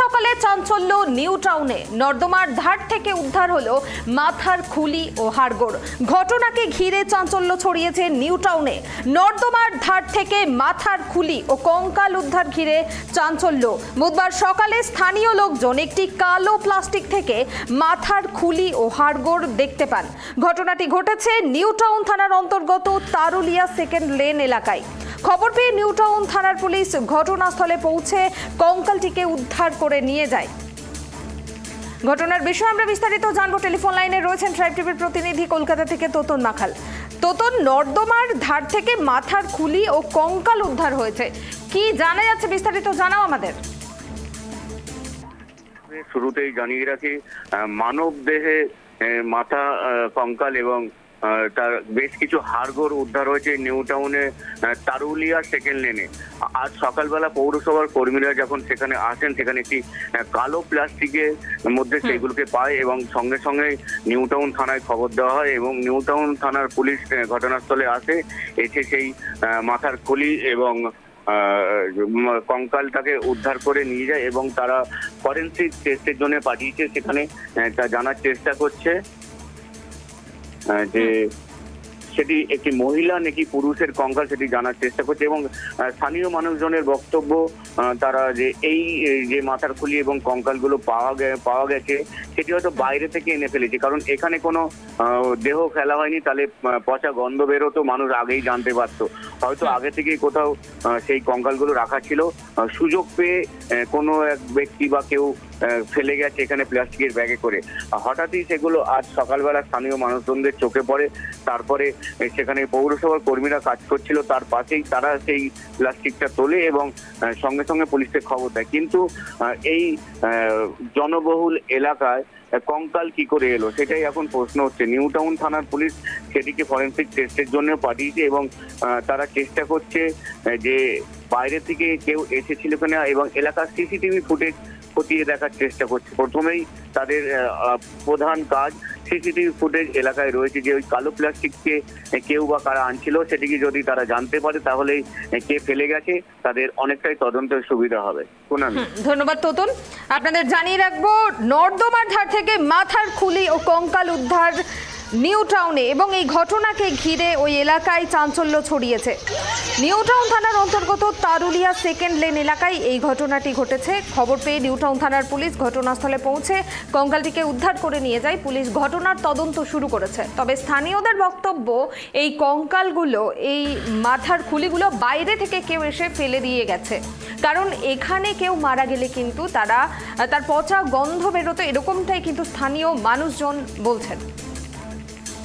সকালে চাঞ্চল্য নিউ টাউনে নর্দমার ধার থেকে উদ্ধার হলো মাথার খুলি ও হাড়গোড়। ঘটনাকে ঘিরে চাঞ্চল্য ছড়িয়েছে নিউ টাউনে। নর্দমার ধার থেকে মাথার খুলি ও কঙ্কাল উদ্ধার ঘিরে চাঞ্চল্য। বুধবার সকালে স্থানীয় লোকজন একটি কালো প্লাস্টিক থেকে মাথার খুলি ও হাড়গোড় দেখতে পান। ঘটনাটি ঘটেছে নিউ টাউন থানার অন্তর্গত তারুলিয়া সেকেন্ড লেন এলাকায়। খবর পেয়ে নিউ টাউন থানার পুলিশ ঘটনাস্থলে পৌঁছে কঙ্কালটিকে উদ্ধার করে নিয়ে যায়। ঘটনার বিষয়ে আমরা বিস্তারিত জানব। টেলিফোন লাইনে রয়েছেন ট্রাইব টিভির প্রতিনিধি কলকাতা থেকে তোতন মাখাল। তোতন, নর্দমার ধার থেকে মাথার খুলি ও কঙ্কাল উদ্ধার হয়েছে। কি জানা যাচ্ছে বিস্তারিত জানাও আমাদের। শুরুতেই জানিয়ে রাখি মানব দেহে মাথা কঙ্কাল এবং তার বেশ কিছু হাড়গোড় উদ্ধার হয়েছে নিউ টাউনে তারুলিয়া সেকেন্ড লেনে আজ সকালবেলা পৌরসভার কর্মীরা যখন সেখানে আসেন সেখানে একটি কালো প্লাস্টিকের মধ্যে সেগুলোকে পায় এবং সঙ্গে সঙ্গে নিউ টাউন থানায় খবর দেওয়া হয় এবং নিউ টাউন থানার পুলিশ ঘটনাস্থলে আসে এসে সেই মাথার খুলি এবং কঙ্কালটাকে উদ্ধার করে নিয়ে যায় এবং তারা ফরেন্সিক টেস্টের জন্য পাঠিয়েছে। সেখানে তা জানার চেষ্টা করছে। যে সেটি একটি মহিলা নাকি পুরুষের কঙ্কাল সেটি জানার চেষ্টা করছে এবং স্থানীয় মানুষজনের বক্তব্য তারা যে এই যে মাথার খুলি এবং কঙ্কালগুলো পাওয়া পাওয়া গেছে, সেটি হয়তো বাইরে থেকে এনে ফেলেছে। কারণ এখানে কোনো দেহ ফেলা হয়নি, তাহলে পচা গন্ধ বেরোতো, মানুষ আগেই জানতে পারতো। হয়তো আগে থেকেই কোথাও সেই কঙ্কালগুলো রাখা ছিল। সুযোগ পেয়ে কোনো এক ব্যক্তি বা কেউ ফেলে গেছে এখানে প্লাস্টিকের ব্যাগে করে। হঠাৎই সেগুলো আজ সকালবেলা স্থানীয় মানুষজনদের চোখে পড়ে। তারপরে সেখানে পৌরসভার কর্মীরা কাজ করছিল। তার পাশেই তারা সেই প্লাস্টিকটা তোলে এবং সঙ্গে সঙ্গে পুলিশকে খবর দেয়। কিন্তু এই জনবহুল এলাকায় কঙ্কাল কি করে এলো সেটাই এখন প্রশ্ন হচ্ছে। নিউ টাউন থানার পুলিশ সেটিকে ফরেন্সিক টেস্টের জন্য পাঠিয়েছে এবং তারা চেষ্টা করছে যে বাইরে থেকে কেউ এসেছিল কিনা এবং এলাকার সিসিটিভি ফুটেজ খতিয়ে দেখার চেষ্টা করছে। প্রথমেই তাদের প্রধান কাজ সিসিটিভি ফুটেজ এলাকায় রয়েছে যে ওই কালো প্লাস্টিককে কেউ বা কারা আনছিল সেটিকে যদি তারা জানতে পারে তাহলেই কে ফেলে গেছে তাদের অনেকটাই তদন্তের সুবিধা হবে। ধন্যবাদ তোতন। আপনাদের জানিয়ে রাখব, নর্দমার ধার থেকে মাথার খুলি ও কঙ্কাল উদ্ধার নিউ টাউনে এবং এই ঘটনাকে ঘিরে ওই এলাকায় চাঞ্চল্য ছড়িয়েছে। নিউ টাউন থানার অন্তর্গত তারুলিয়া সেকেন্ড লেন এলাকায় এই ঘটনাটি ঘটেছে। খবর পেয়ে নিউ টাউন থানার পুলিশ ঘটনাস্থলে পৌঁছে কঙ্কালটিকে উদ্ধার করে নিয়ে যায়। পুলিশ ঘটনার তদন্ত শুরু করেছে। তবে স্থানীয়দের বক্তব্য, এই কঙ্কালগুলো, এই মাথার খুলিগুলো বাইরে থেকে কেউ এসে ফেলে দিয়ে গেছে। কারণ এখানে কেউ মারা গেলে কিন্তু তারা, তার পচা গন্ধ বেরোতো। এরকমটাই কিন্তু স্থানীয় মানুষজন বলছেন।